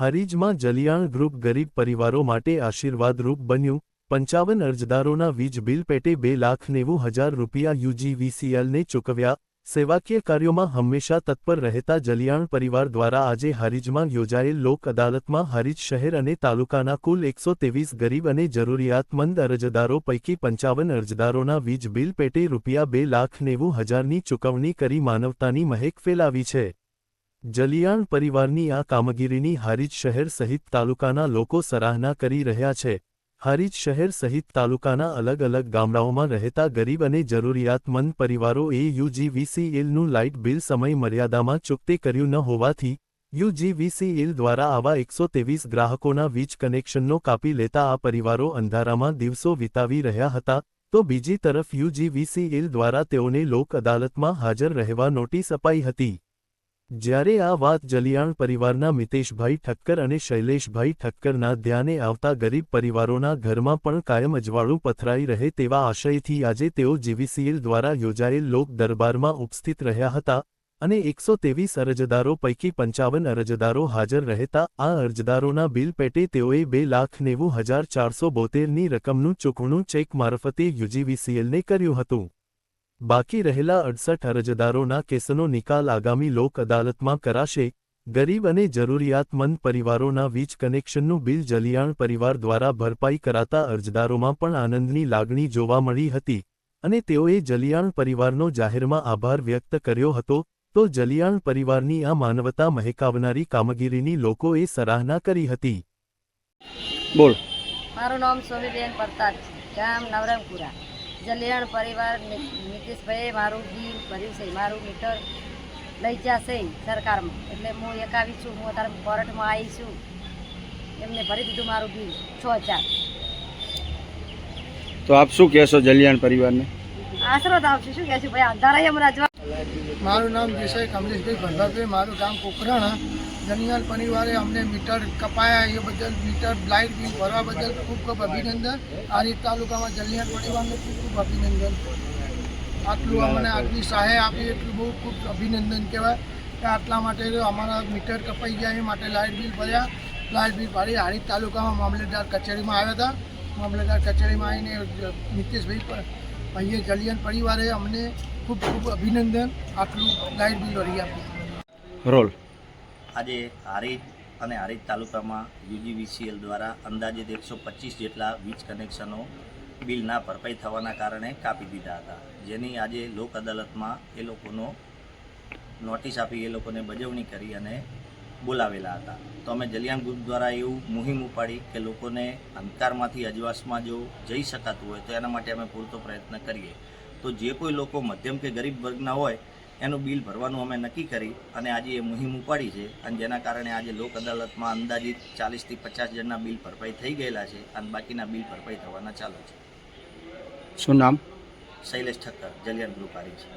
હરીજમાં Jaliyan group ગરીબ પરિવારો માટે આશીર્વાદરૂપ બન્યું. પંચાવન અરજદારોના વીજ બિલ પેટે બે લાખ નેવું હજાર રૂપિયા યુજીવીસીએલને ચૂકવ્યા. સેવાકીય કાર્યોમાં હંમેશા તત્પર રહેતા જલિયાણ પરિવાર દ્વારા આજે હરીજમાં યોજાયેલ લોક અદાલતમાં હરીજ શહેર અને તાલુકાના કુલ એકસો ત્રેવીસ ગરીબ અને જરૂરિયાતમંદ અરજદારો પૈકી પંચાવન અરજદારોના વીજ બિલ પેટે રૂપિયા બે લાખ નેવું હજારની ચૂકવણી કરી માનવતાની મહેક ફેલાવી છે. જલિયાણ પરિવારની આ કામગીરીની હારીજ શહેર સહિત તાલુકાના લોકો સરાહના કરી રહ્યા છે. હારીજ શહેર સહિત તાલુકાના અલગ અલગ ગામડાઓમાં રહેતા ગરીબ અને જરૂરિયાતમંદ પરિવારોએ યુજીવીસીએલનું લાઇટ બિલ સમય મર્યાદામાં ચૂકતે કર્યું ન હોવાથી યુજીવીસીએલ દ્વારા આવા એકસો ત્રેવીસ ગ્રાહકોના વીજ કનેક્શનનો કાપી લેતા આ પરિવારો અંધારામાં દિવસો વિતાવી રહ્યા હતા. તો બીજી તરફ યુજીવીસીએલ દ્વારા તેઓને લોક અદાલતમાં હાજર રહેવા નોટિસ અપાઈ હતી. જ્યારે આ વાત જલિયાણ પરિવારના મિતેશભાઈ ઠક્કર અને શૈલેષભાઈ ઠક્કરના ધ્યાને આવતા ગરીબ પરિવારોના ઘરમાં પણ કાયમ અજવાળું પથરાઈ રહે તેવા આશયથી આજે તેઓ જીવીસીએલ દ્વારા યોજાયેલ લોક દરબારમાં ઉપસ્થિત રહ્યા હતા અને એકસો ત્રેવીસ અરજદારો પૈકી પંચાવન અરજદારો હાજર રહેતા. આ અરજદારોના બિલ પેટે તેઓએ બે લાખ નેવું હજાર ચારસો બોતેરની રકમનું ચૂકવણું ચેક મારફતે યુજીવીસીએલને કર્યું હતું. બાકી રહેલા અડસઠ અરજદારોના કેસનો નિકાલ આગામી લોક અદાલતમાં કરાશે. ગરીબ અને જરૂરિયાતમંદ પરિવારોના વીજ કનેક્શનનું બિલ જલિયાણ પરિવાર દ્વારા ભરપાઈ કરાતા અરજદારોમાં પણ આનંદની લાગણી જોવા મળી હતી અને તેઓએ જલિયાણ પરિવારનો જાહેરમાં આભાર વ્યક્ત કર્યો હતો. તો જલિયાણ પરિવારની આ માનવતા મહેકાવનારી કામગીરીની લોકોએ સરાહના કરી હતી. બોલ. મારું નામ સોમીબેન પરતાપ છે. ગામ નવરંગપુરા. જલિયાણ પરિવાર નીતિશભાઈએ મારું બિલ ભર્યું છે મારું મીટર લઈ જશે સરકારમાં. એટલે હું એકાવી છું હું અત્યારે કોર્ટમાં આવી છું. એમને ભરી દીધું મારું બિલ છ હજાર. તો આપ શું કહેશો જલિયાણ પરિવારને? આશરો જ આપશું શું કહેશું? ભાઈ અંધારા એમ રાજવા મારું નામ દેસાઈ કમલેશભાઈ ભંડારભાઈ મારું ગામ કોકરાણા. જનિયાલ પરિવારે અમને મીટર કપાયા એ બદલ મીટર લાઇટ બિલ ભરવા બદલ ખૂબ ખૂબ અભિનંદન આરી તાલુકામાં જલિયાલ પરિવારને ખૂબ ખૂબ અભિનંદન આટલું અમને આટલી સહાય આપી એટલું બહુ ખૂબ અભિનંદન કહેવાય કે આટલા માટે તો અમારા મીટર કપાઈ ગયા એ માટે લાઇટ બિલ ભર્યા લાઇટ બિલ ભરી હારીજ તાલુકામાં મામલેદાર કચેરીમાં આવ્યા હતા મામલેદાર કચેરીમાં આવીને નીતિશભાઈ પ- ભાઈએ જલિયાન પરિવારે અમને ખૂબ ખૂબ અભિનંદન આટલું લાઇટ બિલ ભરી આપ્યું રોલ આજે હારીજ અને હારીજ તાલુકામાં યુજીવીસીએલ દ્વારા અંદાજિત એકસો પચીસ જેટલા વીજ કનેક્શનો બિલ ના ભરપાઈ થવાના કારણે કાપી દીધા હતા. જેની આજે લોક અદાલતમાં એ લોકોનો નોટિસ આપી, એ લોકોને બજવણી કરી અને બોલાવેલા હતા. તો અમે જલિયાન ગ્રુપ દ્વારા એવું મુહિમ ઉપાડી કે લોકોને અંધકારમાંથી, અજવાસમાં જો જઈ શકાતું હોય તો એના માટે અમે પૂરતો પ્રયત્ન કરીએ. તો જે કોઈ લોકો મધ્યમ કે ગરીબ વર્ગના હોય એનું બિલ ભરવાનું અમે નક્કી કરી અને આજે એ મુહિમ ઉપાડી છે અને જેના કારણે આજે લોક અદાલતમાં અંદાજિત ચાલીસથી પચાસ જણના બિલ ભરપાઈ થઈ ગયેલા છે અને બાકીના બિલ ભરપાઈ થવાના ચાલુ છે. શું નામ? શૈલેષ ઠક્કર જલિયાન ગ્રુપ આરી છે